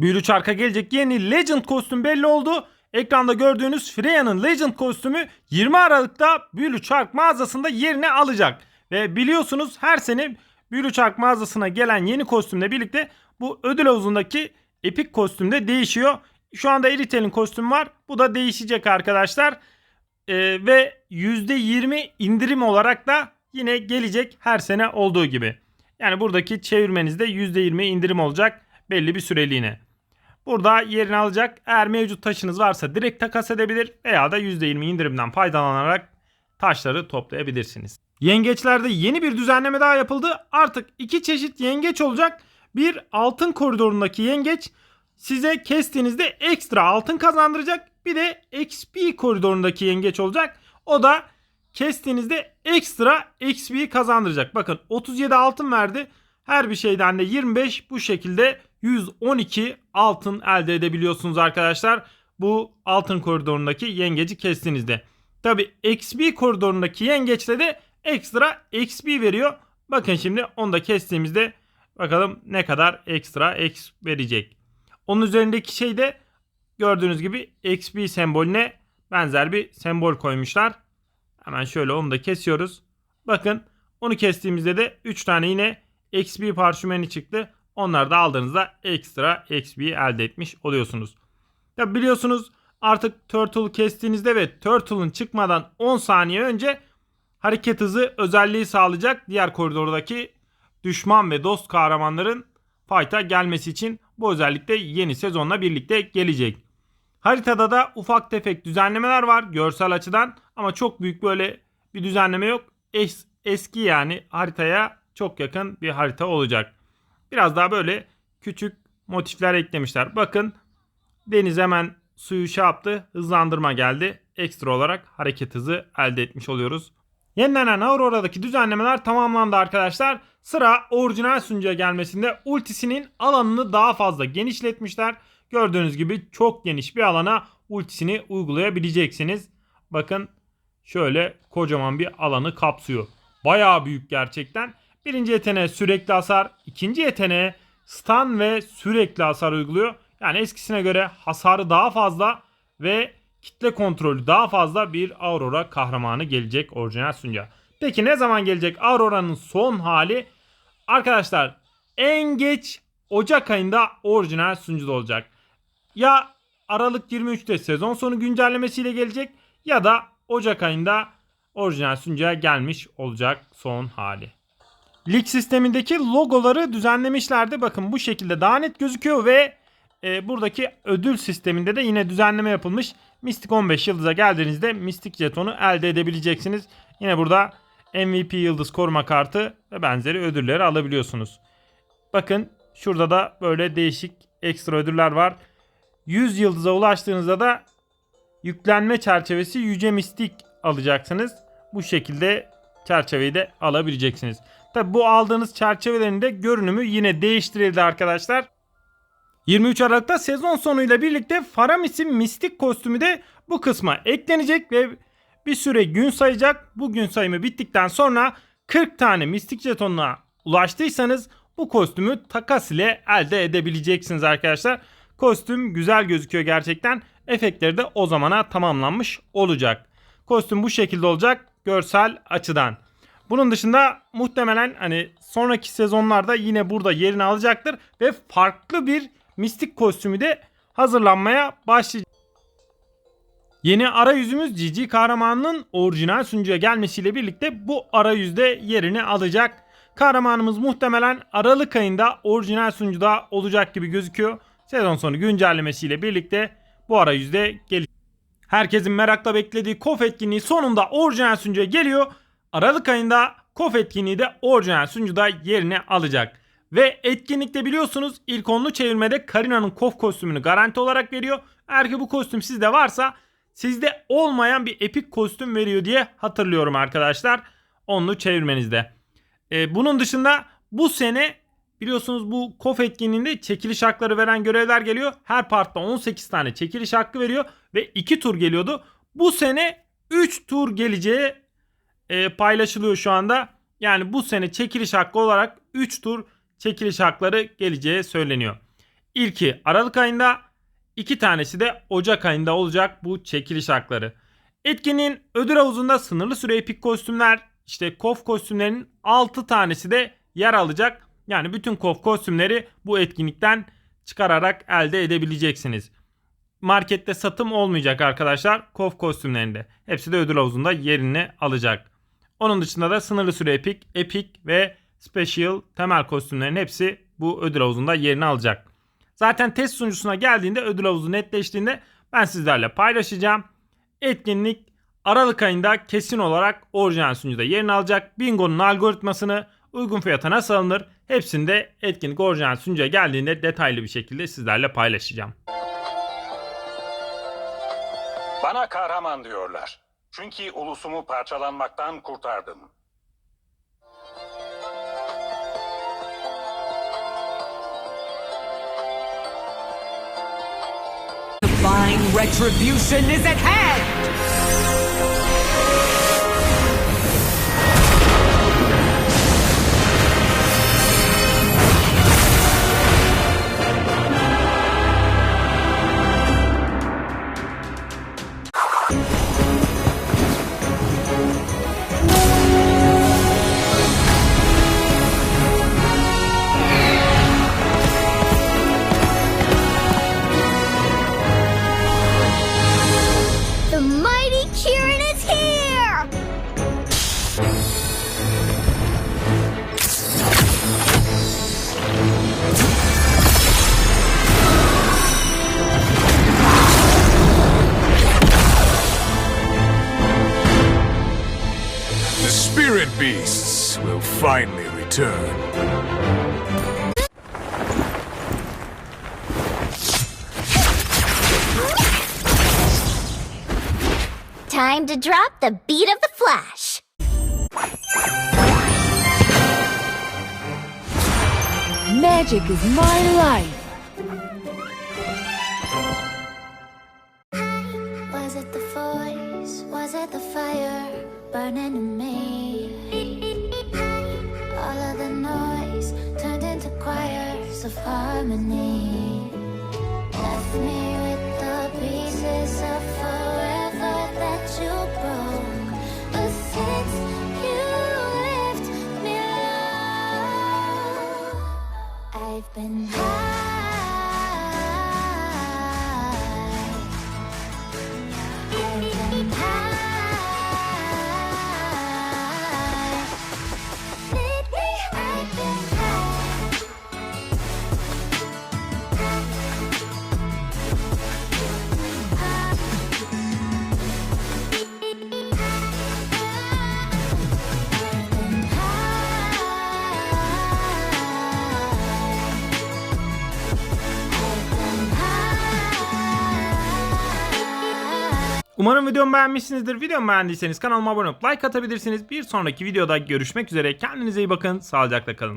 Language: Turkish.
Büyülü çarka gelecek yeni Legend kostüm belli oldu. Ekranda gördüğünüz Freya'nın Legend kostümü 20 Aralık'ta Büyülü Çark mağazasında yerini alacak. Ve biliyorsunuz her sene Büyülü Çark mağazasına gelen yeni kostümle birlikte bu ödül havuzundaki epik kostüm de değişiyor. Şu anda Eritel'in kostümü var. Bu da değişecek arkadaşlar. Ee, ve %20 indirim olarak da yine gelecek her sene olduğu gibi. Yani buradaki çevirmenizde %20 indirim olacak belli bir süreliğine. Burada yerini alacak. Eğer mevcut taşınız varsa direkt takas edebilir veya da %20 indirimden faydalanarak taşları toplayabilirsiniz. Yengeçlerde yeni bir düzenleme daha yapıldı. Artık iki çeşit yengeç olacak. Bir altın koridorundaki yengeç size kestiğinizde ekstra altın kazandıracak. Bir de XP koridorundaki yengeç olacak. O da kestiğinizde ekstra XP kazandıracak. Bakın 37 altın verdi. Her bir şeyden de 25 bu şekilde 112 altın elde edebiliyorsunuz arkadaşlar. Bu altın koridorundaki yengeci kestiğinizde. Tabi XP koridorundaki yengeçte de ekstra XP veriyor. Bakın şimdi onu da kestiğimizde bakalım ne kadar ekstra X verecek. Onun üzerindeki şey de gördüğünüz gibi XP sembolüne benzer bir sembol koymuşlar. Hemen şöyle onu da kesiyoruz. Bakın onu kestiğimizde de 3 tane yine XP parşümeni çıktı. Onları da aldığınızda ekstra XP elde etmiş oluyorsunuz. Ya biliyorsunuz artık Turtle kestiğinizde ve Turtle'ın çıkmadan 10 saniye önce hareket hızı özelliği sağlayacak diğer koridordaki düşman ve dost kahramanların fight'a gelmesi için bu özellik de yeni sezonla birlikte gelecek. Haritada da ufak tefek düzenlemeler var görsel açıdan ama çok büyük böyle bir düzenleme yok. Es, eski yani haritaya çok yakın bir harita olacak. Biraz daha böyle küçük motifler eklemişler. Bakın deniz hemen suyu şey yaptı. Hızlandırma geldi. Ekstra olarak hareket hızı elde etmiş oluyoruz. Yenilenen Aurora'daki düzenlemeler tamamlandı arkadaşlar. Sıra orijinal sunucuya gelmesinde ultisinin alanını daha fazla genişletmişler. Gördüğünüz gibi çok geniş bir alana ultisini uygulayabileceksiniz. Bakın şöyle kocaman bir alanı kapsıyor. Bayağı büyük gerçekten. Birinci yeteneğe sürekli hasar, ikinci yeteneğe stun ve sürekli hasar uyguluyor. Yani eskisine göre hasarı daha fazla ve kitle kontrolü daha fazla bir Aurora kahramanı gelecek orijinal sunucuya. Peki ne zaman gelecek Aurora'nın son hali? Arkadaşlar en geç Ocak ayında orijinal sunucuda olacak. Ya Aralık 23'te sezon sonu güncellemesiyle gelecek ya da Ocak ayında orijinal sunucuya gelmiş olacak son hali. Lig sistemindeki logoları düzenlemişlerdi. Bakın bu şekilde daha net gözüküyor ve e, buradaki ödül sisteminde de yine düzenleme yapılmış. Mystic 15 yıldıza geldiğinizde Mystic jetonu elde edebileceksiniz. Yine burada MVP yıldız koruma kartı ve benzeri ödülleri alabiliyorsunuz. Bakın şurada da böyle değişik ekstra ödüller var. 100 yıldıza ulaştığınızda da yüklenme çerçevesi yüce mistik alacaksınız. Bu şekilde çerçeveyi de alabileceksiniz. Tabi bu aldığınız çerçevelerin de görünümü yine değiştirildi arkadaşlar. 23 Aralık'ta sezon sonuyla birlikte Faramis'in mistik kostümü de bu kısma eklenecek ve bir süre gün sayacak. Bu gün sayımı bittikten sonra 40 tane mistik jetonuna ulaştıysanız bu kostümü takas ile elde edebileceksiniz arkadaşlar. Kostüm güzel gözüküyor gerçekten. Efektleri de o zamana tamamlanmış olacak. Kostüm bu şekilde olacak görsel açıdan. Bunun dışında muhtemelen hani sonraki sezonlarda yine burada yerini alacaktır ve farklı bir mistik kostümü de hazırlanmaya başlayacak. Yeni arayüzümüz Cici kahramanının orijinal sunucuya gelmesiyle birlikte bu arayüzde yerini alacak. Kahramanımız muhtemelen Aralık ayında orijinal sunucuda olacak gibi gözüküyor. Sezon sonu güncellemesiyle birlikte bu arayüzde gelecek. Herkesin merakla beklediği KOF etkinliği sonunda orijinal sunucuya geliyor. Aralık ayında KOF etkinliği de orijinal sunucuda yerini alacak. Ve etkinlikte biliyorsunuz ilk onlu çevirmede Karina'nın KOF kostümünü garanti olarak veriyor. Eğer ki bu kostüm sizde varsa sizde olmayan bir epik kostüm veriyor diye hatırlıyorum arkadaşlar. Onlu çevirmenizde. Ee, bunun dışında bu sene biliyorsunuz bu KOF etkinliğinde çekiliş hakları veren görevler geliyor. Her partta 18 tane çekiliş hakkı veriyor ve 2 tur geliyordu. Bu sene 3 tur geleceği e, paylaşılıyor şu anda. Yani bu sene çekiliş hakkı olarak 3 tur çekiliş hakları geleceği söyleniyor. İlki Aralık ayında, iki tanesi de Ocak ayında olacak bu çekiliş hakları. Etkinliğin ödül havuzunda sınırlı süre epik kostümler, işte kof kostümlerinin 6 tanesi de yer alacak. Yani bütün kof kostümleri bu etkinlikten çıkararak elde edebileceksiniz. Markette satım olmayacak arkadaşlar kof kostümlerinde. Hepsi de ödül havuzunda yerini alacak. Onun dışında da sınırlı süre epik, epik ve special temel kostümlerin hepsi bu ödül havuzunda yerini alacak. Zaten test sunucusuna geldiğinde ödül havuzu netleştiğinde ben sizlerle paylaşacağım. Etkinlik Aralık ayında kesin olarak orijinal sunucuda yerini alacak. Bingo'nun algoritmasını uygun fiyata nasıl alınır hepsini de etkinlik orijinal sunucuya geldiğinde detaylı bir şekilde sizlerle paylaşacağım. Bana kahraman diyorlar. Çünkü ulusumu parçalanmaktan kurtardım. Divine retribution is at hand! Spirit beasts will finally return. Time to drop the beat of the flash. Magic is my life. Was it the voice? Was it the fire burning in me? All of the noise turned into choirs of harmony. Left me Umarım videomu beğenmişsinizdir. Videomu beğendiyseniz kanalıma abone olup like atabilirsiniz. Bir sonraki videoda görüşmek üzere. Kendinize iyi bakın. Sağlıcakla kalın.